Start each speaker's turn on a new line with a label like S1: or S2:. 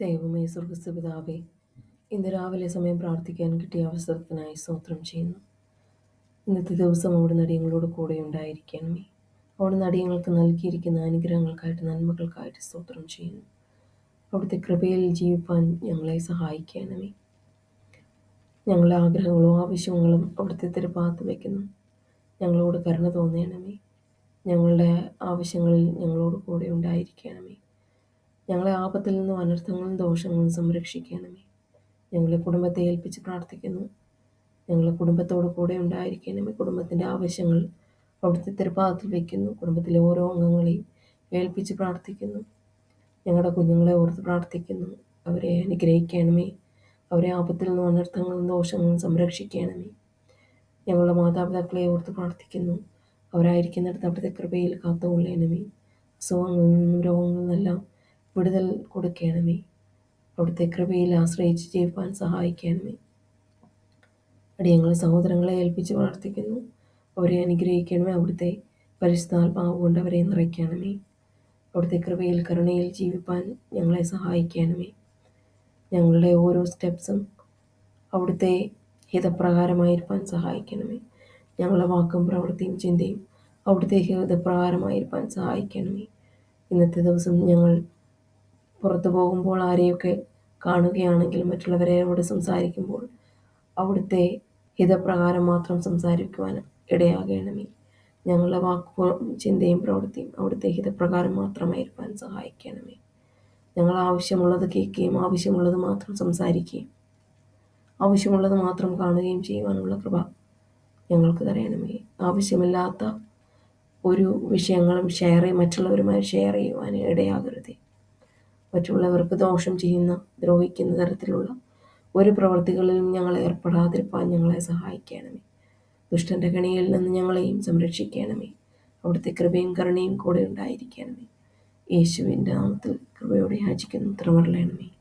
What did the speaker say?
S1: ദൈവമേ സ്വർഗസ്വപിതാവേ ഇന്ന് രാവിലെ സമയം പ്രാർത്ഥിക്കാൻ കിട്ടിയ അവസരത്തിനായി സ്തോത്രം ചെയ്യുന്നു. ഇന്നത്തെ ദിവസം അവിടെ നടിയങ്ങളോട് കൂടെ ഉണ്ടായിരിക്കണമേ. അവിടെ നടിയങ്ങൾക്ക് നൽകിയിരിക്കുന്ന അനുഗ്രഹങ്ങൾക്കായിട്ട് നന്മകൾക്കായിട്ട് സ്തോത്രം ചെയ്യുന്നു. അവിടുത്തെ കൃപയിൽ ജീവിപ്പാൻ ഞങ്ങളെ സഹായിക്കണമേ. ഞങ്ങളുടെ ആഗ്രഹങ്ങളും ആവശ്യങ്ങളും അവിടുത്തെ തിരുപാത്ത് വയ്ക്കുന്നു ഞങ്ങളോട് കരുണ തോന്നണമേ. ഞങ്ങളുടെ ആവശ്യങ്ങളിൽ ഞങ്ങളോട് കൂടെ ഉണ്ടായിരിക്കണമേ. ഞങ്ങളെ ആപത്തിൽ നിന്നും അനർത്ഥങ്ങളും ദോഷങ്ങളും സംരക്ഷിക്കണമേ. ഞങ്ങളെ കുടുംബത്തെ ഏൽപ്പിച്ച് പ്രാർത്ഥിക്കുന്നു. ഞങ്ങളെ കുടുംബത്തോട് കൂടെ ഉണ്ടായിരിക്കണമേ. കുടുംബത്തിന്റെ ആവശ്യങ്ങൾ അവിടുത്തെ തിരുപ്പാദത്തിൽ വയ്ക്കുന്നു കുടുംബത്തിലെ ഓരോ അംഗങ്ങളെയും ഏൽപ്പിച്ച് പ്രാർത്ഥിക്കുന്നു. ഞങ്ങളുടെ കുഞ്ഞുങ്ങളെ ഓർത്ത് പ്രാർത്ഥിക്കുന്നു. അവരെ അനുഗ്രഹിക്കണമേ. അവരെ ആപത്തിൽ നിന്നും അനർത്ഥങ്ങളും ദോഷങ്ങളും സംരക്ഷിക്കണമേ. ഞങ്ങളുടെ മാതാപിതാക്കളെ ഓർത്ത് പ്രാർത്ഥിക്കുന്നു. അവരായിരിക്കുന്നിടത്ത് അവിടുത്തെ കൃപയിൽ കാത്തുകൊള്ളണമേ. അസുഖങ്ങളിൽ നിന്നും രോഗങ്ങളിൽ നിന്നെല്ലാം വിടുതൽ കൊടുക്കണമേ. അവിടുത്തെ കൃപയിൽ ആശ്രയിച്ച് ജീവിപ്പാൻ സഹായിക്കണമേ. അടിയങ്ങളെ സഹോദരങ്ങളെ ഏൽപ്പിച്ച് പ്രാർത്ഥിക്കുന്നു. അവരെ അനുഗ്രഹിക്കണമേ. അവിടുത്തെ പരിശുദ്ധാത്മാവ് കൊണ്ട് അവരെ നിറയ്ക്കണമേ. അവിടുത്തെ കൃപയിൽ കരുണയിൽ ജീവിപ്പാൻ ഞങ്ങളെ സഹായിക്കണമേ. ഞങ്ങളുടെ ഓരോ സ്റ്റെപ്സും അവിടുത്തെ ഹിതപ്രകാരമായിരിക്കാൻ സഹായിക്കണമേ. ഞങ്ങളുടെ വാക്കും പ്രവൃത്തിയും ചിന്തയും അവിടുത്തെ ഹിതപ്രകാരമായിരിക്കാൻ സഹായിക്കണമേ. ഇന്നത്തെ ദിവസം ഞങ്ങൾ പുറത്തു പോകുമ്പോൾ ആരെയൊക്കെ കാണുകയാണെങ്കിൽ മറ്റുള്ളവരോട് സംസാരിക്കുമ്പോൾ അവിടുത്തെ ഹിതപ്രകാരം മാത്രം സംസാരിക്കുവാൻ ഇടയാകണമേ. ഞങ്ങളുടെ വാക്കുകളും ചിന്തയും പ്രവൃത്തിയും അവിടുത്തെ ഹിതപ്രകാരം മാത്രമായിരിക്കാൻ സഹായിക്കണമേ. ഞങ്ങൾ ആവശ്യമുള്ളത് കേൾക്കുകയും ആവശ്യമുള്ളത് മാത്രം സംസാരിക്കുകയും ആവശ്യമുള്ളത് മാത്രം കാണുകയും ചെയ്യുവാനുള്ള കൃപ ഞങ്ങൾക്ക് തരയണമേ ആവശ്യമില്ലാത്ത ഒരു വിഷയങ്ങളും ഷെയർ മറ്റുള്ളവരുമായി ഷെയർ ചെയ്യുവാൻ ഇടയാകരുതേ. മറ്റുള്ളവർക്ക് ദോഷം ചെയ്യുന്ന ദ്രോഹിക്കുന്ന തരത്തിലുള്ള ഒരു പ്രവൃത്തികളിലും ഞങ്ങൾ ഏർപ്പെടാതിരിപ്പാൻ ഞങ്ങളെ സഹായിക്കണമേ. ദുഷ്ടന്റെ കണിയിൽ നിന്ന് ഞങ്ങളെയും സംരക്ഷിക്കണമേ. അവിടുത്തെ കൃപയും കരുണയും കൂടെ ഉണ്ടായിരിക്കണമേ. യേശുവിന്റെ നാമത്തിൽ കൃപയോടെ യാചിക്കുന്നു ഉത്തരമറിയണമേ